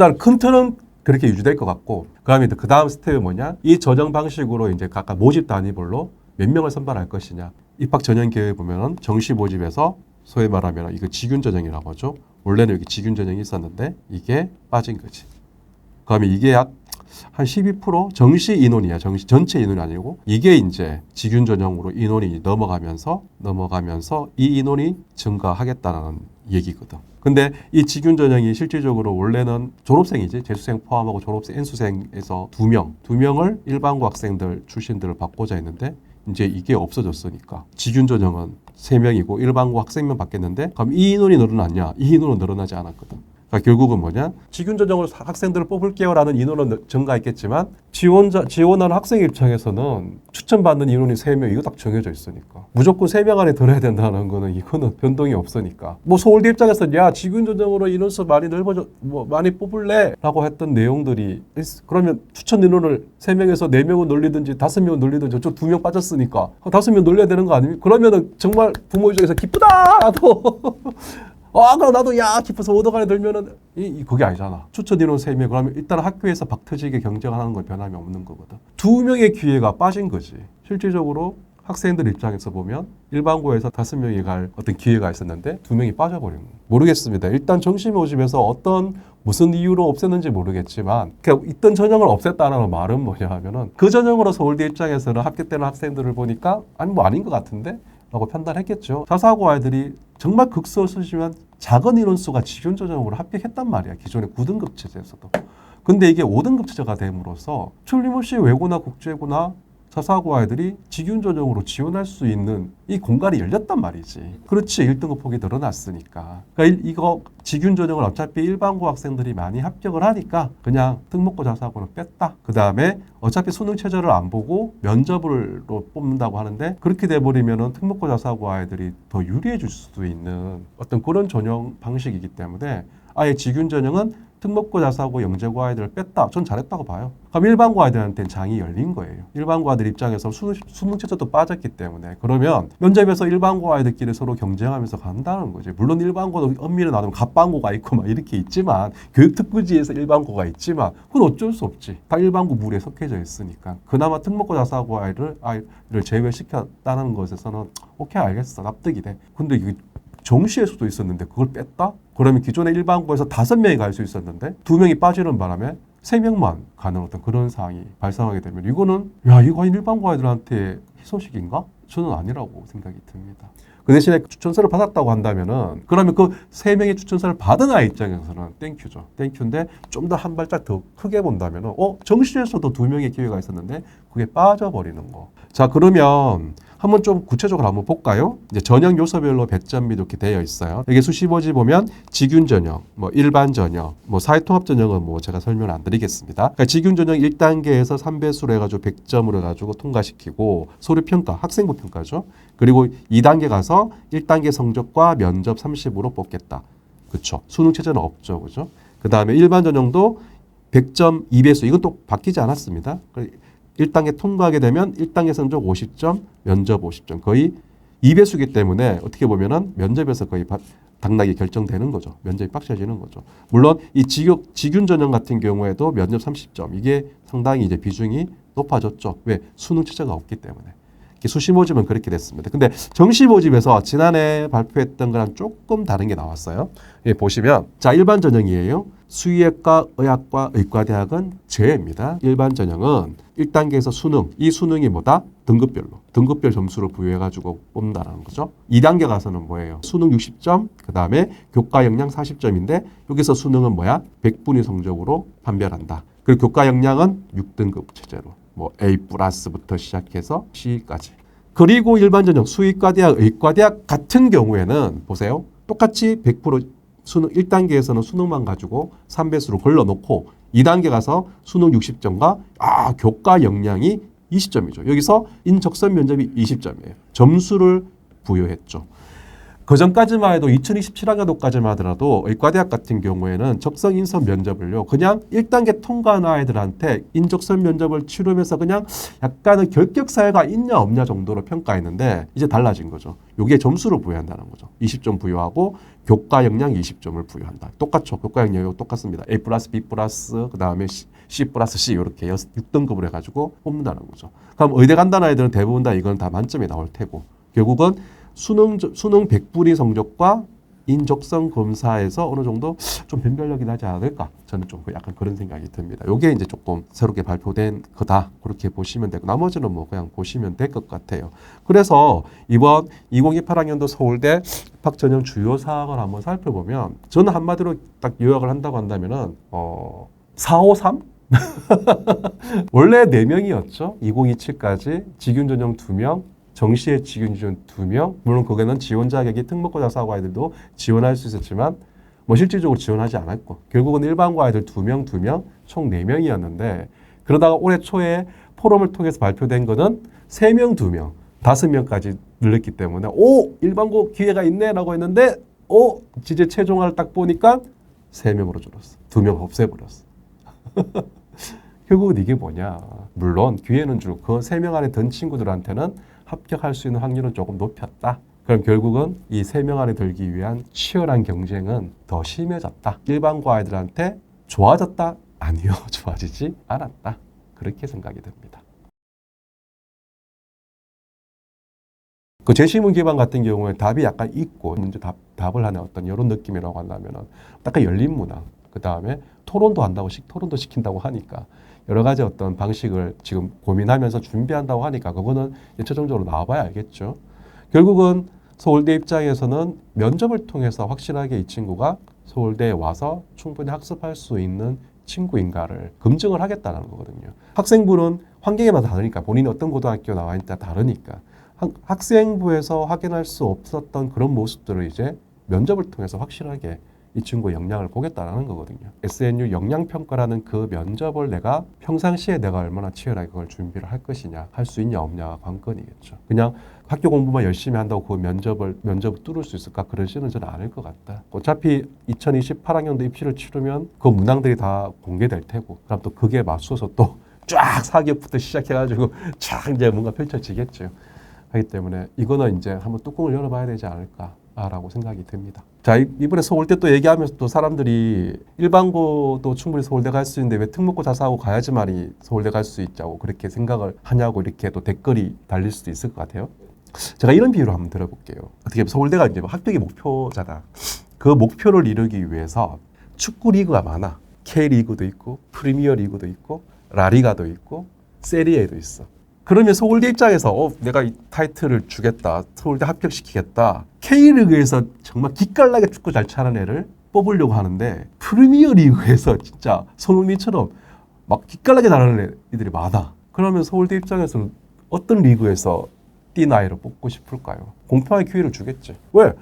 일단 큰 틀은 그렇게 유지될 것 같고 그다음에 그 다음 스텝이 뭐냐? 이 전형 방식으로 이제 각각 모집 단위별로 몇 명을 선발할 것이냐? 입학 전형 계획 보면은 정시 모집에서 소위 말하면 이거 지균 전형이라고 하죠. 원래는 여기 지균 전형이 있었는데 이게 빠진 거지. 그다음에 이게 약 한 12% 정시 인원이야. 정시 전체 인원이 아니고 이게 이제 지균 전형으로 인원이 넘어가면서 넘어가면서 이 인원이 증가하겠다는 얘기거든. 근데 이 지균 전형이 실질적으로 원래는 졸업생이지 재수생 포함하고 졸업생 N수생에서 두 명, 두 명을 일반고 학생들 출신들을 받고자 했는데 이제 이게 없어졌으니까 지균 전형은 세 명이고 일반고 학생만 받겠는데 그럼 이 인원이 늘어났냐? 이 인원은 늘어나지 않았거든. 그러니까 결국은 뭐냐? 지균 전형으로 학생들을 뽑을게요라는 인원은 늘- 증가했겠지만 지원자 지원하는 학생 입장에서는 추천받는 인원이 세 명 이거 딱 정해져 있으니까 무조건 세 명 안에 들어야 된다는 거는 이거는 변동이 없으니까 뭐 서울대 입장에서 야 지균 전형으로 인원수 많이 넓어져 뭐 많이 뽑을래라고 했던 내용들이 있- 그러면 추천 인원을 세 명에서 네 명은 늘리든지 다섯 명은 늘리든지 저쪽 두 명 빠졌으니까 다섯 명 늘려야 되는 거 아닙니까? 그러면은 정말 부모 입장에서 기쁘다 나도 아, 그럼 나도 야 기뻐서 오더 간에 들면은 이, 이 그게 아니잖아. 추천 인원 세명 그러면 일단 학교에서 박터지게 경쟁하는 건 변함이 없는 거거든. 두 명의 기회가 빠진 거지. 실질적으로 학생들 입장에서 보면 일반고에서 다섯 명이 갈 어떤 기회가 있었는데 두 명이 빠져버린 거. 모르겠습니다. 일단 정시 모집에서 어떤 무슨 이유로 없앴는지 모르겠지만 그 있던 전형을 없앴다는 말은 뭐냐 하면은 그 전형으로 서울대 입장에서는 합격되는 학생들을 보니까 아니 뭐 아닌 것 같은데 라고 판단했겠죠. 자사고 아이들이 정말 극소수지만 작은 인원수가 지균 전형으로 합격했단 말이야. 기존의 9등급 체제에서도. 근데 이게 5등급 체제가 됨으로써 틀림없이 외고나 국제고나 자사고 아이들이 직윤 전형으로 지원할 수 있는 이 공간이 열렸단 말이지. 그렇지 1등급 폭이 늘어났으니까. 그러니까 일- 이거 직윤 전형을 어차피 일반고 학생들이 많이 합격을 하니까 그냥 특목고 자사고는 뺐다. 그 다음에 어차피 수능 체제를 안 보고 면접으로 뽑는다고 하는데 그렇게 돼버리면은 특목고 자사고 아이들이 더 유리해질 수도 있는 어떤 그런 전형 방식이기 때문에 아예 직윤 전형은 특목고 자사고 영재고 아이들을 뺐다. 전 잘했다고 봐요. 그럼 일반고 아이들한테는 장이 열린 거예요. 일반고 아이들 입장에서 수, 수능 체제도 빠졌기 때문에 그러면 면접에서 일반고 아이들끼리 서로 경쟁하면서 간다는 거지. 물론 일반고도 엄밀히 나누면 갑반고가 있고 막 이렇게 있지만 교육 특구지에서 일반고가 있지만 그건 어쩔 수 없지. 다 일반고 물에 속해져 있으니까. 그나마 특목고 자사고 아이를 아이를 제외시켰다는 것에서는 오케이 알겠어 납득이 돼. 근데 이게 정시일 수도 있었는데 그걸 뺐다? 그러면 기존의 일반고에서 다섯 명이 갈 수 있었는데 두 명이 빠지는 바람에 세 명만 가는 어떤 그런 상황이 발생하게 되면 이거는 야 이거 일반고 아이들한테 희소식인가? 저는 아니라고 생각이 듭니다. 그 대신에 추천서를 받았다고 한다면은 그러면 그 세 명의 추천서를 받은 아이 입장에서는 땡큐죠. 땡큐인데 좀 더 한 발짝 더 크게 본다면은 어 정시에서도 두 명의 기회가 있었는데 그게 빠져버리는 거. 자 그러면 한번 좀 구체적으로 한번 볼까요? 이제 전형 요소별로 배점이 이렇게 되어 있어요. 여기 수시버지 보면 직윤 전형, 뭐 일반 전형, 뭐 사회통합 전형은 뭐 제가 설명을 안 드리겠습니다. 그러니까 직윤 전형 1단계에서 3배수로 해가지고 100점으로 해가지고 통과시키고 소리 평가, 학생부 평가죠. 그리고 2단계 가서 1단계 성적과 면접 30으로 뽑겠다. 그렇죠. 수능 체제는 없죠, 그죠? 그 다음에 일반 전형도 100점 2배수 이건 또 바뀌지 않았습니다. 1단계 통과하게 되면 1단계 성적 50점, 면접 50점. 거의 2배수기 때문에 어떻게 보면은 면접에서 거의 바- 당락이 결정되는 거죠. 면접이 빡셔지는 거죠. 물론 이 직역, 직윤 전형 같은 경우에도 면접 30점. 이게 상당히 이제 비중이 높아졌죠. 왜? 수능 체제가 없기 때문에. 수시 모집은 그렇게 됐습니다. 근데 정시 모집에서 지난해 발표했던 거랑 조금 다른 게 나왔어요. 예, 보시면 자 일반 전형이에요. 수의학과, 의학과, 의과대학은 제외입니다. 일반 전형은 1단계에서 수능, 이 수능이 뭐다? 등급별로. 등급별 점수를 부여해가지고 뽑는다는 거죠. 2단계 가서는 뭐예요? 수능 60점, 그 다음에 교과 역량 40점인데 여기서 수능은 뭐야? 100분위 성적으로 판별한다. 그리고 교과 역량은 6등급 체제로. 뭐 A 플러스부터 시작해서 C까지. 그리고 일반 전형 수의과대학, 의과대학 같은 경우에는 보세요. 똑같이 100% 수능 1단계에서는 수능만 가지고 3배수로 걸러놓고 2단계 가서 수능 60점과 아 교과 역량이 20점이죠. 여기서 인적선 면접이 20점이에요. 점수를 부여했죠. 그 전까지만 해도 2027학년도까지만 하더라도 의과대학 같은 경우에는 적성 인선 면접을요 그냥 1단계 통과한 아이들한테 인적성 면접을 치르면서 그냥 약간의 결격 사유가 있냐 없냐 정도로 평가했는데 이제 달라진 거죠. 요게 점수를 부여한다는 거죠. 20점 부여하고 교과 역량 20점을 부여한다. 똑같죠. 교과 역량이 똑같습니다. A 플러스 B 플러스 그 다음에 C, C 플러스 C 이렇게 6등급으로 해가지고 뽑는다는 거죠. 그럼 의대 간다는 아이들은 대부분 다 이건 다 만점이 나올 테고 결국은 수능 수능 100분위 성적과 인적성 검사에서 어느 정도 좀 변별력이 나지 않을까 저는 좀 약간 그런 생각이 듭니다. 요게 이제 조금 새롭게 발표된 거다 그렇게 보시면 되고 나머지는 뭐 그냥 보시면 될 것 같아요. 그래서 이번 2028학년도 서울대 입학 전형 주요 사항을 한번 살펴보면 저는 한마디로 딱 요약을 한다고 한다면은 어 453? 원래 4명이었죠. 2027까지 직윤 전형 2명, 정시의 직윤 전형 2명. 물론 거기는 지원 자격이 특목고사 사고 아이들도 지원할 수 있었지만 뭐 실질적으로 지원하지 않았고 결국은 일반고 아이들 2명, 2명, 총 4명이었는데 그러다가 올해 초에 포럼을 통해서 발표된 거는 3명, 2명, 5명까지 늘렸기 때문에 오! 일반고 기회가 있네라고 했는데 오! 이제 최종화를 딱 보니까 3명으로 줄었어. 2명 없애버렸어. 결국은 이게 뭐냐. 물론 기회는 주고 그 세 명 안에 든 친구들한테는 합격할 수 있는 확률은 조금 높였다. 그럼 결국은 이 세 명 안에 들기 위한 치열한 경쟁은 더 심해졌다. 일반고 아이들한테 좋아졌다? 아니요. 좋아지지 않았다. 그렇게 생각이 됩니다. 그 제시문 기반 같은 경우에 답이 약간 있고 문제 답, 답을 하는 어떤 이런 느낌이라고 한다면은 약간 열린 문항 그 다음에 토론도 한다고 시, 토론도 시킨다고 하니까 여러 가지 어떤 방식을 지금 고민하면서 준비한다고 하니까 그거는 최종적으로 나와봐야 알겠죠. 결국은 서울대 입장에서는 면접을 통해서 확실하게 이 친구가 서울대에 와서 충분히 학습할 수 있는 친구인가를 검증을 하겠다는 거거든요. 학생부는 환경에마다 다르니까 본인이 어떤 고등학교 나와 있다 다르니까 학- 학생부에서 확인할 수 없었던 그런 모습들을 이제 면접을 통해서 확실하게 이 친구의 역량을 보겠다라는 거거든요. SNU 역량 평가라는 그 면접을 내가 평상시에 내가 얼마나 치열하게 그걸 준비를 할 것이냐, 할 수 있냐 없냐가 관건이겠죠. 그냥 학교 공부만 열심히 한다고 그 면접을 면접을 뚫을 수 있을까 그러지는 저는 않을 것 같다. 어차피 2028학년도 입시를 치르면 그 문항들이 다 공개될 테고, 그럼 또 그게 맞서서 또 쫙 사기부터 시작해가지고 쫙 이제 뭔가 펼쳐지겠죠. 하기 때문에 이거는 이제 한번 뚜껑을 열어봐야 되지 않을까라고 생각이 듭니다. 자 이- 이번에 서울대 또 얘기하면서 또 사람들이 일반고도 충분히 서울대 갈 수 있는데 왜 특목고 자사하고 가야지만이 서울대 갈 수 있자고 그렇게 생각을 하냐고 이렇게 또 댓글이 달릴 수도 있을 것 같아요. 제가 이런 비유를 한번 들어볼게요. 어떻게 서울대가 이제 합격의 목표잖아. 그 목표를 이루기 위해서 축구 리그가 많아. K 리그도 있고 프리미어 리그도 있고 라리가도 있고 세리에도 있어. 그러면 서울대 입장에서 어, 내가 이 타이틀을 주겠다. 서울대 합격시키겠다. K리그에서 정말 기깔나게 축구 잘 차는 애를 뽑으려고 하는데 프리미어 리그에서 진짜 손흥민처럼 막 기깔나게 잘하는 애들이 많아. 그러면 서울대 입장에서는 어떤 리그에서 뛴 아이를 뽑고 싶을까요? 공평하게 기회를 주겠지. 왜?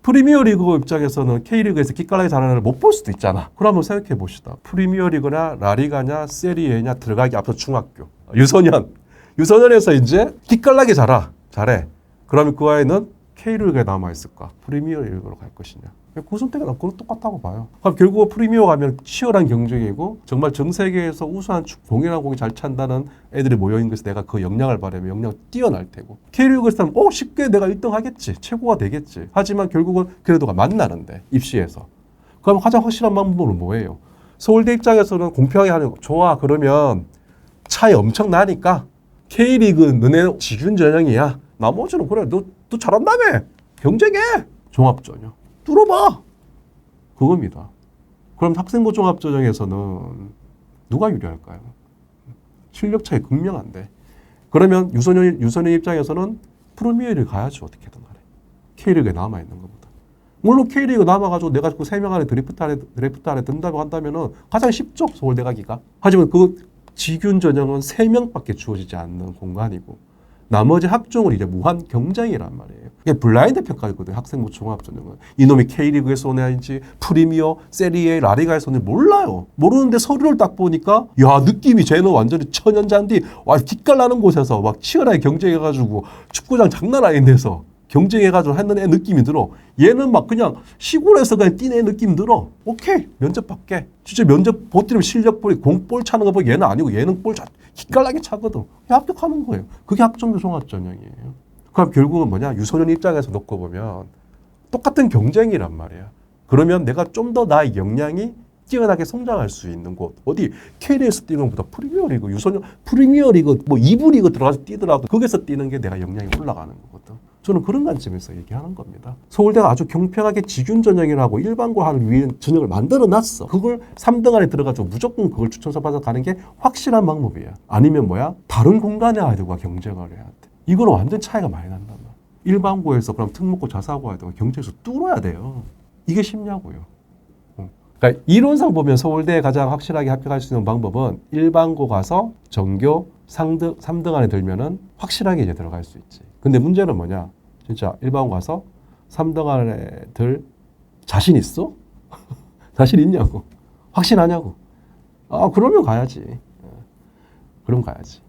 프리미어 리그 입장에서는 K리그에서 기깔나게 잘하는 애를 못 볼 수도 있잖아. 그럼 한번 생각해 봅시다. 프리미어 리그나 라리가냐 세리에냐 들어가기 앞서 중학교. 유소년. 유소년에서 이제 기깔나게 잘하. 잘해. 그러면 그 아이는 K리그에 남아있을까? 프리미어 리그로 갈 것이냐? 그 선택은 그거 똑같다고 봐요. 그럼 결국 프리미어 가면 치열한 경쟁이고 정말 전 세계에서 우수한 축- 동일한 공이 잘 찬다는 애들이 모여 있는 것에 내가 그 역량을 바라면 역량 뛰어날 테고 K리그에서 하면 어 쉽게 내가 1등 하겠지 최고가 되겠지. 하지만 결국은 그래도가 만나는데 입시에서 그럼 가장 확실한 방법은 뭐예요? 서울대 입장에서는 공평하게 하는 거 좋아 그러면 차이 엄청 나니까 K리그 너네 직윤 전형이야. 나머지는 그래 너, 너 잘한다며. 경쟁해. 종합 전형. 뚫어봐. 그겁니다. 그럼 학생부 종합 전형에서는 누가 유리할까요? 실력 차이 극명한데. 그러면 유소년 유소년 입장에서는 프리미어를 가야죠 어떻게든 간에 K리그에 남아 있는 것보다. 물론 K리그 남아가지고 내가 그세명 안에 드리프트 안에 드래프트 안에 든다고 한다면은 가장 쉽죠 서울대 가기가. 하지만 그 지균 전형은 세 명밖에 주어지지 않는 공간이고 나머지 학종은 이제 무한 경쟁이란 말이에요. 이게 블라인드 평가거든요. 학생부 종합 전형은 이놈이 K리그에서 온 애인지 프리미어, 세리에, 라리가에서 온애 몰라요. 모르는데 서류를 딱 보니까 야 느낌이 쟤는 완전히 천연잔디 와 기깔나는 곳에서 막 치열하게 경쟁해가지고 축구장 장난 아닌 데서 경쟁해가지고 했는 애 느낌이 들어. 얘는 막 그냥 시골에서 그냥 뛴애 느낌 들어. 오케이 면접 받게. 진짜 면접 보트면 실력 보이 공볼 차는 거 보고 얘는 아니고 얘는 볼 차, 기깔나게 차거든. 합격하는 거예요. 그게 학점도 종합 전형이에요. 그럼 결국은 뭐냐 유소년 입장에서 놓고 보면 똑같은 경쟁이란 말이야. 그러면 내가 좀 더 나의 역량이 뛰어나게 성장할 수 있는 곳 어디 KDS 뛰는 것보다 프리미어리그 유소년 프리미어리그 뭐 2부 리그 들어가서 뛰더라도 거기서 뛰는 게 내가 역량이 올라가는 거거든. 저는 그런 관점에서 얘기하는 겁니다. 서울대가 아주 경평하게 지균 전형이라고 일반고 하는 위에 전형을 만들어 놨어. 그걸 3등 안에 들어가지고 무조건 그걸 추천서 받아 가는 게 확실한 방법이야. 아니면 뭐야? 다른 공간의 아이들과 경쟁을 해야 돼. 이거는 완전 차이가 많이 난단 말이야. 일반고에서 그럼 특목고 자사고 아이들 경쟁에서 뚫어야 돼요. 이게 쉽냐고요. 어. 그러니까 이론상 보면 서울대에 가장 확실하게 합격할 수 있는 방법은 일반고 가서 전교 상등 3등 안에 들면은 확실하게 이제 들어갈 수 있지. 근데 문제는 뭐냐? 진짜 일반고 가서 3등 안에 들 자신 있어? 자신 있냐고. 확신하냐고. 아, 그러면 가야지. 어. 그럼 가야지.